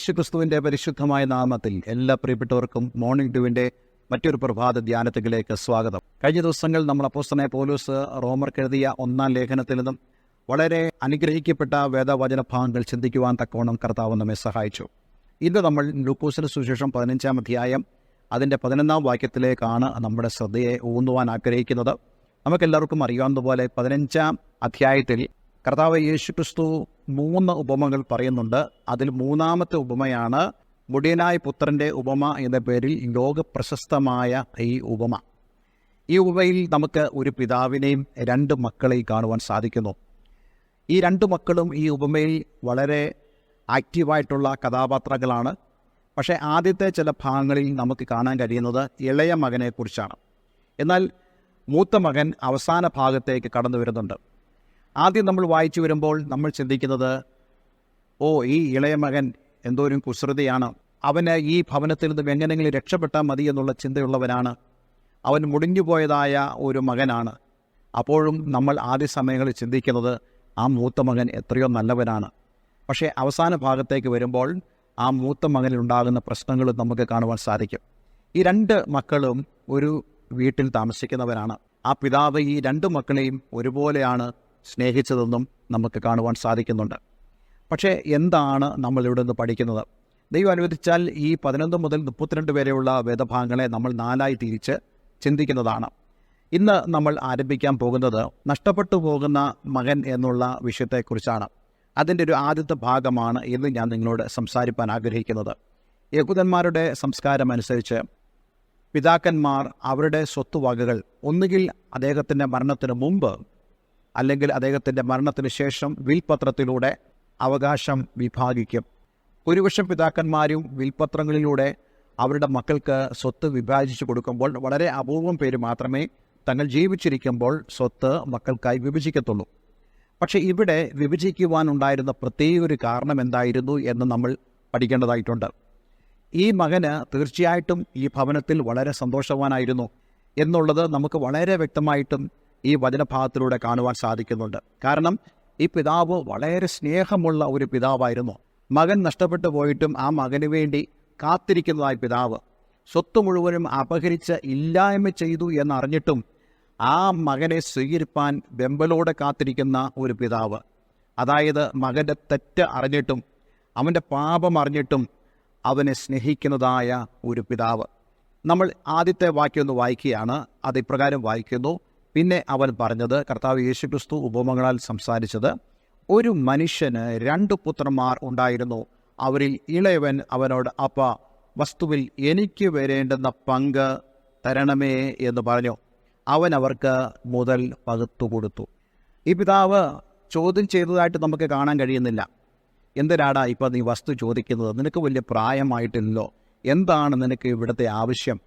യേശു ക്രിസ്തുവിന്റെ പരിശുദ്ധമായ നാമത്തിൽ എല്ലാ പ്രിയപ്പെട്ടവർക്കും മോർണിംഗ് ഡ്യൂവിന്റെ മറ്റൊരു പ്രഭാത ധ്യാനത്തിലേക്ക് സ്വാഗതം. കഴിഞ്ഞ ദിവസങ്ങൾ നമ്മൾ അപ്പോസ്തനെ പോലൂസ് റോമർക്ക് എഴുതിയ ഒന്നാം ലേഖനത്തിൽ നിന്നും വളരെ അനുഗ്രഹിക്കപ്പെട്ട വേദവചന ഭാഗങ്ങൾ ചിന്തിക്കുവാൻ തക്കവണ്ണം കർത്താവ് നമ്മെ സഹായിച്ചു. ഇന്ന് നമ്മൾ ലൂക്കോസിന് സുശേഷം പതിനഞ്ചാം അധ്യായം അതിന്റെ പതിനൊന്നാം വാക്യത്തിലേക്കാണ് നമ്മുടെ ശ്രദ്ധയെ ഊന്നുവാൻ ആഗ്രഹിക്കുന്നത്. നമുക്കെല്ലാവർക്കും അറിയാവുന്നതുപോലെ പതിനഞ്ചാം അധ്യായത്തിൽ കർത്താവ് യേശു ക്രിസ്തു മൂന്ന് ഉപമകൾ പറയുന്നുണ്ട്. അതിൽ മൂന്നാമത്തെ ഉപമയാണ് മുടിയനായ പുത്രന്റെ ഉപമ എന്ന പേരിൽ ലോകപ്രശസ്തമായ ഈ ഉപമ. ഈ ഉപമയിൽ നമുക്ക് ഒരു പിതാവിനെയും രണ്ട് മക്കളെയും കാണുവാൻ സാധിക്കുന്നു. ഈ രണ്ട് മക്കളും ഈ ഉപമയിൽ വളരെ ആക്റ്റീവായിട്ടുള്ള കഥാപാത്രങ്ങളാണ്. പക്ഷേ ആദ്യത്തെ ചില ഭാഗങ്ങളിൽ നമുക്ക് കാണാൻ കഴിയുന്നത് ഇളയ മകനെക്കുറിച്ചാണ്. എന്നാൽ മൂത്ത മകൻ അവസാന ഭാഗത്തേക്ക് കടന്നു വരുന്നുണ്ട്. ആദ്യം നമ്മൾ വായിച്ചു വരുമ്പോൾ നമ്മൾ ചിന്തിക്കുന്നത് ഓ ഈ ഇളയ മകൻ എന്തോരം കുസൃതിയാണ്. അവന് ഈ ഭവനത്തിൽ നിന്നും എങ്ങനെങ്കിലും രക്ഷപ്പെട്ടാൽ മതി എന്നുള്ള ചിന്തയുള്ളവനാണ്. അവൻ മുടിഞ്ഞുപോയതായ ഒരു മകനാണ്. അപ്പോഴും നമ്മൾ ആദ്യ സമയങ്ങളിൽ ചിന്തിക്കുന്നത് ആ മൂത്ത മകൻ എത്രയോ നല്ലവനാണ്. പക്ഷേ അവസാന ഭാഗത്തേക്ക് വരുമ്പോൾ ആ മൂത്ത മകനിൽ ഉണ്ടാകുന്ന പ്രശ്നങ്ങളും നമുക്ക് കാണുവാൻ സാധിക്കും. ഈ രണ്ട് മക്കളും ഒരു വീട്ടിൽ താമസിക്കുന്നവരാണ്. ആ പിതാവ് ഈ രണ്ട് മക്കളെയും ഒരുപോലെയാണ് സ്നേഹിച്ചതെന്നും നമുക്ക് കാണുവാൻ സാധിക്കുന്നുണ്ട്. പക്ഷേ എന്താണ് നമ്മൾ ഇവിടെ നിന്ന് പഠിക്കുന്നത്? ദൈവം അനുവദിച്ചാൽ ഈ പതിനൊന്ന് മുതൽ മുപ്പത്തിരണ്ട് വരെയുള്ള വേദഭാഗങ്ങളെ നമ്മൾ നാലായി തിരിച്ച് ചിന്തിക്കുന്നതാണ്. ഇന്ന് നമ്മൾ ആരംഭിക്കാൻ പോകുന്നത് നഷ്ടപ്പെട്ടു പോകുന്ന മകൻ എന്നുള്ള വിഷയത്തെക്കുറിച്ചാണ്. അതിന്റെ ഒരു ആദ്യത്തെ ഭാഗമാണ് ഇന്ന് ഞാൻ നിങ്ങളോട് സംസാരിപ്പാൻ ആഗ്രഹിക്കുന്നത്. യഹൂദന്മാരുടെ സംസ്കാരം അനുസരിച്ച് പിതാക്കന്മാർ അവരുടെ സ്വത്തുവകകൾ ഒന്നുകിൽ അദ്ദേഹത്തിന്റെ മരണത്തിന് മുമ്പ് അല്ലെങ്കിൽ അദ്ദേഹത്തിന്റെ മരണത്തിന് ശേഷം വിൽപത്രത്തിലൂടെ അവകാശം വിഭാഗിക്കും. ഭൂരിപക്ഷം പിതാക്കന്മാരും വിൽപത്രങ്ങളിലൂടെ അവരുടെ മക്കൾക്ക് സ്വത്ത് വിഭാജിച്ചു കൊടുക്കുമ്പോൾ വളരെ അപൂർവം പേര് മാത്രമേ തങ്ങൾ ജീവിച്ചിരിക്കുമ്പോൾ സ്വത്ത് മക്കൾക്കായി വിഭജിക്കത്തുള്ളൂ. പക്ഷേ ഇവിടെ വിഭജിക്കുവാനുണ്ടായിരുന്ന പ്രത്യേക ഒരു കാരണം എന്തായിരുന്നു എന്ന് നമ്മൾ പഠിക്കേണ്ടതായിട്ടുണ്ട്. ഈ മകന് തീർച്ചയായിട്ടും ഈ ഭവനത്തിൽ വളരെ സന്തോഷവാനായിരുന്നു എന്നുള്ളത് നമുക്ക് വളരെ വ്യക്തമായിട്ടും ഈ വചനഭാഗത്തിലൂടെ കാണുവാൻ സാധിക്കുന്നുണ്ട്. കാരണം ഈ പിതാവ് വളരെ സ്നേഹമുള്ള ഒരു പിതാവായിരുന്നു. മകൻ നഷ്ടപ്പെട്ടു പോയിട്ടും ആ മകന് വേണ്ടി കാത്തിരിക്കുന്നതായി പിതാവ്. സ്വത്ത് മുഴുവനും അപഹരിച്ച് ഇല്ലായ്മ ചെയ്തു എന്നറിഞ്ഞിട്ടും ആ മകനെ സ്വീകരിപ്പാൻ വെമ്പലോടെ കാത്തിരിക്കുന്ന ഒരു പിതാവ്. അതായത് മകന്റെ തെറ്റ് അറിഞ്ഞിട്ടും അവന്റെ പാപം അറിഞ്ഞിട്ടും അവനെ സ്നേഹിക്കുന്നതായ ഒരു പിതാവ്. നമ്മൾ ആദ്യത്തെ വാക്യം ഒന്ന് വായിക്കുകയാണ്. അത് ഇപ്രകാരം വായിക്കുന്നു. പിന്നെ അവൻ പറഞ്ഞത് കർത്താവ് യേശുക്രിസ്തു ഉപമകളാൽ സംസാരിച്ചത് ഒരു മനുഷ്യന് രണ്ട് പുത്രന്മാർ ഉണ്ടായിരുന്നു. അവരിൽ ഇളയവൻ അവനോട് അപ്പ വസ്തുവിൽ എനിക്ക് വരേണ്ടുന്ന പങ്ക് തരണമേ എന്ന് പറഞ്ഞു. അവൻ അവർക്ക് മുതൽ പകുത്തു കൊടുത്തു. ഈ പിതാവ് ചോദ്യം ചെയ്തതായിട്ട് നമുക്ക് കാണാൻ കഴിയുന്നില്ല. എന്തിനാടാ ഇപ്പം നീ വസ്തു ചോദിക്കുന്നത്? നിനക്ക് വലിയ പ്രായമായിട്ടില്ലല്ലോ. എന്താണ് നിനക്ക് ഇവിടുത്തെ ആവശ്യം?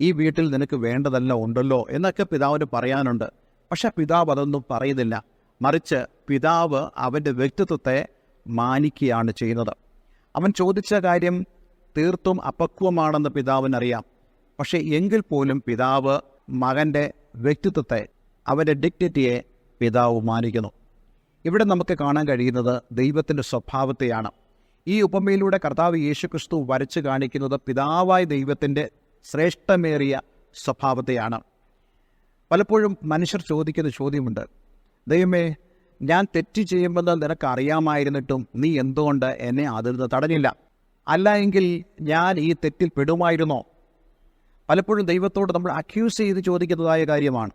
ഈ വീട്ടിൽ നിനക്ക് വേണ്ടതല്ല ഉണ്ടല്ലോ എന്നൊക്കെ പിതാവിന് പറയാനുണ്ട്. പക്ഷെ പിതാവ് അതൊന്നും പറയുന്നില്ല. മറിച്ച് പിതാവ് അവന്റെ വ്യക്തിത്വത്തെ മാനിക്കുകയാണ് ചെയ്യുന്നത്. അവൻ ചോദിച്ച കാര്യം തീർത്തും അപക്വമാണെന്ന് പിതാവിനറിയാം. പക്ഷേ എങ്കിൽ പോലും പിതാവ് മകന്റെ വ്യക്തിത്വത്തെ അവന്റെ ഡിഗ്നിറ്റിയെ പിതാവ് മാനിക്കുന്നു. ഇവിടെ നമുക്ക് കാണാൻ കഴിയുന്നത് ദൈവത്തിന്റെ സ്വഭാവത്തെയാണ്. ഈ ഉപമയിലൂടെ കർത്താവ് യേശുക്രിസ്തു വരച്ചു കാണിക്കുന്നത് പിതാവായ ദൈവത്തിന്റെ ശ്രേഷ്ഠമേറിയ സ്വഭാവത്തെയാണ്. പലപ്പോഴും മനുഷ്യർ ചോദിക്കുന്ന ചോദ്യമുണ്ട്. ദൈവമേ ഞാൻ തെറ്റ് ചെയ്യുമ്പോൾ നിനക്ക് അറിയാമായിരുന്നിട്ടും നീ എന്തുകൊണ്ട് എന്നെ അതിൽ നിന്ന് തടഞ്ഞില്ല? അല്ല എങ്കിൽ ഞാൻ ഈ തെറ്റിൽ പെടുമായിരുന്നോ? പലപ്പോഴും ദൈവത്തോട് നമ്മൾ അക്യൂസ് ചെയ്ത് ചോദിക്കുന്നതായ കാര്യമാണ്.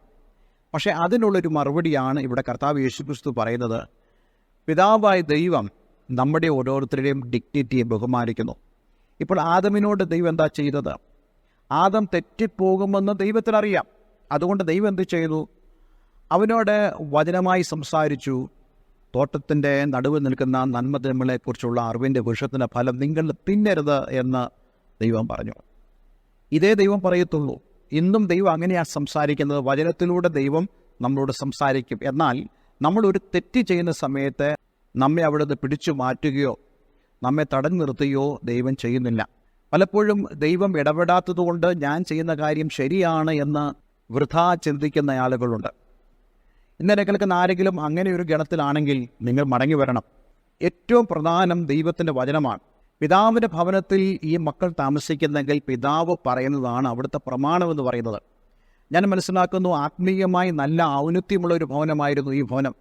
പക്ഷേ അതിനുള്ളൊരു മറുപടിയാണ് ഇവിടെ കർത്താവ് യേശുക്രിസ്തു പറയുന്നത്. പിതാവായ ദൈവം നമ്മുടെ ഓരോരുത്തരുടെയും ഡിഗ്നിറ്റിയെ ബഹുമാനിക്കുന്നു. ഇപ്പോൾ ആദമിനോട് ദൈവം എന്താ ചെയ്തത്? ആദം തെറ്റിപ്പോകുമെന്ന് ദൈവത്തിനറിയാം. അതുകൊണ്ട് ദൈവം എന്ത് ചെയ്തു? അവനോട് വചനമായി സംസാരിച്ചു. തോട്ടത്തിന്റെ നടുവിൽ നിൽക്കുന്ന നന്മതിന്മകളെക്കുറിച്ചുള്ള അറിവിന്റെ വൃക്ഷത്തിന്റെ ഫലം നിങ്ങൾ തിന്നരുത് എന്ന് ദൈവം പറഞ്ഞു. ഇതേ ദൈവം പറയത്തുള്ളൂ. ഇന്നും ദൈവം അങ്ങനെയാണ് സംസാരിക്കുന്നത്. വചനത്തിലൂടെ ദൈവം നമ്മളോട് സംസാരിക്കും. എന്നാൽ നമ്മൾ ഒരു തെറ്റ് ചെയ്യുന്ന സമയത്ത് നമ്മെ അവിടെ നിന്ന് പിടിച്ചു മാറ്റുകയോ നമ്മെ തടഞ്ഞു നിർത്തുകയോ ദൈവം ചെയ്യുന്നില്ല. പലപ്പോഴും ദൈവം ഇടപെടാത്തതുകൊണ്ട് ഞാൻ ചെയ്യുന്ന കാര്യം ശരിയാണ് എന്ന് വൃഥാ ചിന്തിക്കുന്ന ആളുകളുണ്ട്. ഇന്നലെ കേൾക്കുന്ന ആരെങ്കിലും അങ്ങനെ ഒരു ഗണത്തിലാണെങ്കിൽ നിങ്ങൾ മടങ്ങി വരണം. ഏറ്റവും പ്രധാനം ദൈവത്തിന്റെ വചനമാണ്. പിതാവിന്റെ ഭവനത്തിൽ ഈ മക്കൾ താമസിക്കുന്നെങ്കിൽ പിതാവ് പറയുന്നതാണ് അവിടുത്തെ പ്രമാണമെന്ന് പറയുന്നത്. ഞാൻ മനസ്സിലാക്കുന്നു ആത്മീയമായി നല്ല ഔന്നത്യമുള്ള ഒരു ഭവനമായിരുന്നു ഈ ഭവനം.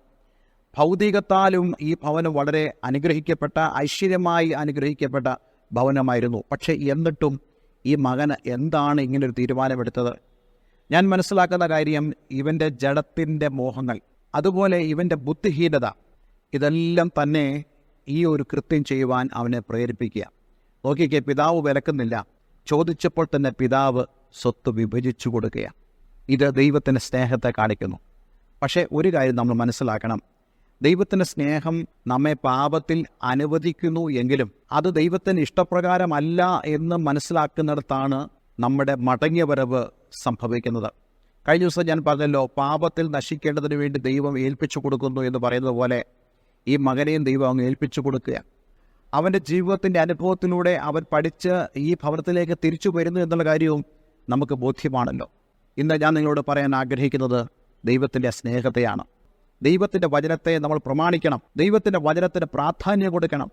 ഭൗതികത്താലും ഈ ഭവനം വളരെ അനുഗ്രഹിക്കപ്പെട്ട ഐശ്വര്യമായി അനുഗ്രഹിക്കപ്പെട്ട ഭവനമായിരുന്നു. പക്ഷേ എന്നിട്ടും ഈ മകന് എന്താണ് ഇങ്ങനൊരു തീരുമാനമെടുത്തത്? ഞാൻ മനസ്സിലാക്കുന്ന കാര്യം ഇവന്റെ ജഡത്തിന്റെ മോഹങ്ങൾ അതുപോലെ ഇവന്റെ ബുദ്ധിഹീനത ഇതെല്ലാം തന്നെ ഈ ഒരു കൃത്യം ചെയ്യുവാൻ അവനെ പ്രേരിപ്പിക്കുക. നോക്കിക്കേ പിതാവ് വിലക്കുന്നില്ല. ചോദിച്ചപ്പോൾ തന്നെ പിതാവ് സ്വത്ത് വിഭജിച്ചു കൊടുക്കുക ഇത് ദൈവത്തിന്റെ സ്നേഹത്തെ കാണിക്കുന്നു. പക്ഷേ ഒരു കാര്യം നമ്മൾ മനസ്സിലാക്കണം. ദൈവത്തിന്റെ സ്നേഹം നമ്മെ പാപത്തിൽ അനുവദിക്കുന്നു എങ്കിലും അത് ദൈവത്തിന് ഇഷ്ടപ്രകാരമല്ല എന്ന് മനസ്സിലാക്കുന്നിടത്താണ് നമ്മുടെ മടങ്ങിയ വരവ് സംഭവിക്കുന്നത്. കഴിഞ്ഞ ദിവസം ഞാൻ പറഞ്ഞല്ലോ പാപത്തിൽ നശിക്കേണ്ടതിന് വേണ്ടി ദൈവം ഏൽപ്പിച്ചു കൊടുക്കുന്നു എന്ന് പറയുന്നത് പോലെ ഈ മകനെയും ദൈവം അങ്ങ് ഏൽപ്പിച്ചു കൊടുക്കുക. അവന്റെ ജീവിതത്തിന്റെ അനുഭവത്തിലൂടെ അവൻ പഠിച്ച് ഈ ഭവനത്തിലേക്ക് തിരിച്ചു വരുന്നു എന്നുള്ള കാര്യവും നമുക്ക് ബോധ്യമാണല്ലോ. ഇന്ന് ഞാൻ നിങ്ങളോട് പറയാൻ ആഗ്രഹിക്കുന്നത് ദൈവത്തിന്റെ സ്നേഹത്തെയാണ്. ദൈവത്തിന്റെ വചനത്തെ നമ്മൾ പ്രമാണിക്കണം. ദൈവത്തിന്റെ വചനത്തിന് പ്രാധാന്യം കൊടുക്കണം.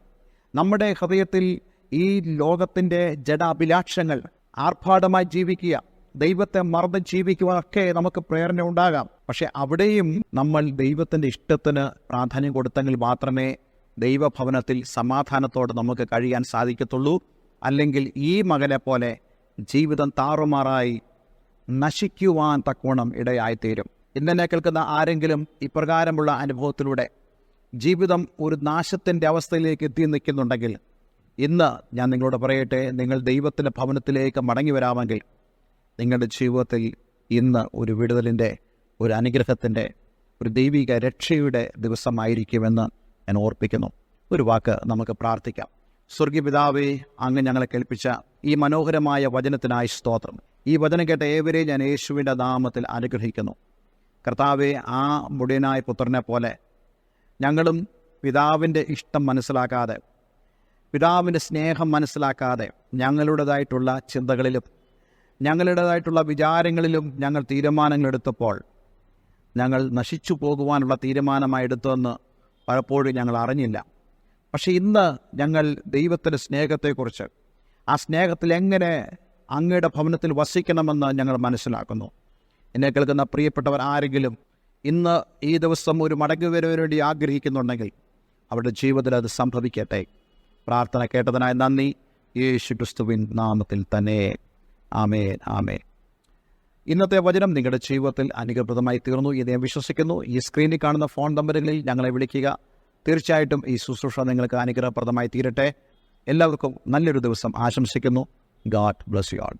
നമ്മുടെ ഹൃദയത്തിൽ ഈ ലോകത്തിന്റെ ജഡാഭിലാഷങ്ങൾ ആർഭാടമായി ജീവിക്കുക ദൈവത്തെ മറന്ന് ജീവിക്കുവാനൊക്കെ നമുക്ക് പ്രേരണ ഉണ്ടാകാം. പക്ഷെ അവിടെയും നമ്മൾ ദൈവത്തിന്റെ ഇഷ്ടത്തിന് പ്രാധാന്യം കൊടുത്തെങ്കിൽ മാത്രമേ ദൈവഭവനത്തിൽ സമാധാനത്തോടെ നമുക്ക് കഴിയാൻ സാധിക്കത്തുള്ളൂ. അല്ലെങ്കിൽ ഈ മകനെ പോലെ ജീവിതം താറുമാറായി നശിക്കുവാൻ തക്കോണം ഇടയായിത്തീരും. ഇന്നെ കേൾക്കുന്ന ആരെങ്കിലും ഇപ്രകാരമുള്ള അനുഭവത്തിലൂടെ ജീവിതം ഒരു നാശത്തിന്റെ അവസ്ഥയിലേക്ക് എത്തി നിൽക്കുന്നുണ്ടെങ്കിൽ ഇന്ന് ഞാൻ നിങ്ങളോട് പറയട്ടെ നിങ്ങൾ ദൈവത്തിന്റെ ഭവനത്തിലേക്ക് മടങ്ങി വരാമെങ്കിൽ നിങ്ങളുടെ ജീവിതത്തിൽ ഇന്ന് ഒരു വിടുതലിന്റെ ഒരു അനുഗ്രഹത്തിന്റെ ഒരു ദൈവിക രക്ഷയുടെ ദിവസമായിരിക്കുമെന്ന് ഞാൻ ഓർപ്പിക്കുന്നു. ഒരു വാക്ക് നമുക്ക് പ്രാർത്ഥിക്കാം. സ്വർഗീയ പിതാവേ അങ്ങ് ഞങ്ങളെ കേൾപ്പിച്ച ഈ മനോഹരമായ വചനത്തിനായി സ്തോത്രം. ഈ വചനം കേട്ട ഏവരെയും ഞാൻ യേശുവിന്റെ നാമത്തിൽ അനുഗ്രഹിക്കുന്നു. കർത്താവെ ആ മുടിയനായ പുത്രനെ പോലെ ഞങ്ങളും പിതാവിന്റെ ഇഷ്ടം മനസ്സിലാക്കാതെ പിതാവിന്റെ സ്നേഹം മനസ്സിലാക്കാതെ ഞങ്ങളുടേതായിട്ടുള്ള ചിന്തകളിലും ഞങ്ങളുടേതായിട്ടുള്ള വിചാരങ്ങളിലും ഞങ്ങൾ തീരുമാനങ്ങളെടുത്തപ്പോൾ ഞങ്ങൾ നശിച്ചു പോകുവാനുള്ള തീരുമാനമായി എടുത്തതെന്ന് പലപ്പോഴും ഞങ്ങൾ അറിഞ്ഞില്ല. പക്ഷേ ഇന്ന് ഞങ്ങൾ ദൈവത്തിന്റെ സ്നേഹത്തെക്കുറിച്ച് ആ സ്നേഹത്തിൽ എങ്ങനെ അങ്ങയുടെ ഭവനത്തിൽ വസിക്കണമെന്ന് ഞങ്ങൾ മനസ്സിലാക്കുന്നു. എന്നെ കേൾക്കുന്ന പ്രിയപ്പെട്ടവർ ആരെങ്കിലും ഇന്ന് ഈ ദിവസം ഒരു മടങ്ങി വരുവാൻ വേണ്ടി ആഗ്രഹിക്കുന്നുണ്ടെങ്കിൽ അവരുടെ ജീവിതത്തിൽ അത് സംഭവിക്കട്ടെ. പ്രാർത്ഥന കേട്ടതിനായി നന്ദി. യേശു ക്രിസ്തുവിൻ നാമത്തിൽ തന്നെ. ആമേൻ ആമേൻ. ഇന്നത്തെ വചനം നിങ്ങളുടെ ജീവിതത്തിൽ അനുഗ്രഹപ്രദമായി തീർന്നു. ഇത് ഞാൻ വിശ്വസിക്കുന്നു. ഈ സ്ക്രീനിൽ കാണുന്ന ഫോൺ നമ്പറുകളിൽ ഞങ്ങളെ വിളിക്കുക. തീർച്ചയായിട്ടും ഈ ശുശ്രൂഷ നിങ്ങൾക്ക് അനുഗ്രഹപ്രദമായി തീരട്ടെ. എല്ലാവർക്കും നല്ലൊരു ദിവസം ആശംസിക്കുന്നു. God bless you all